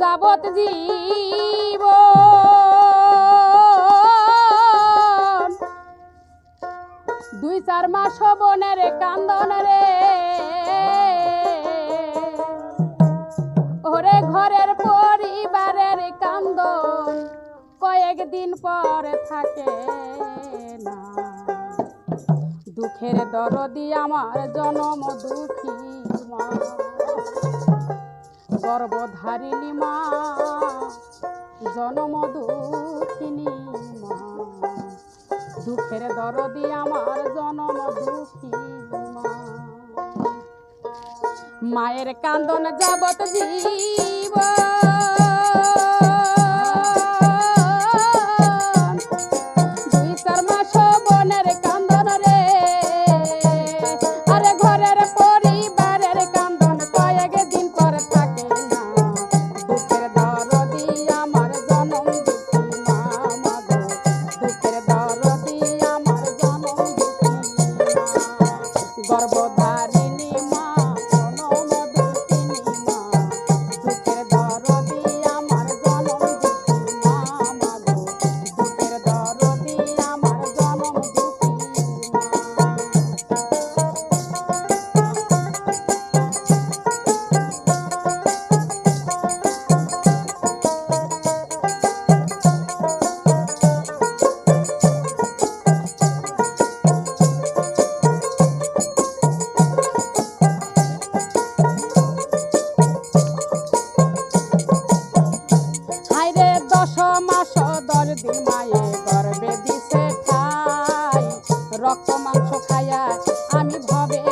যাবত জীব দুই চার মাস বনের কান্দন রে। ওরে ঘরের পরিবারের কান্দন কয়েকদিন পরে থাকে না। দুঃখের দরদি আমার জনম দুঃখী মা। গর্বধারিণী মা, জনম দুঃখিনী মা। দুঃখের দরদি আমার জনম দুঃখী মা। মায়ের কান্দন যাবত জীব খোখায়া আমি ভবে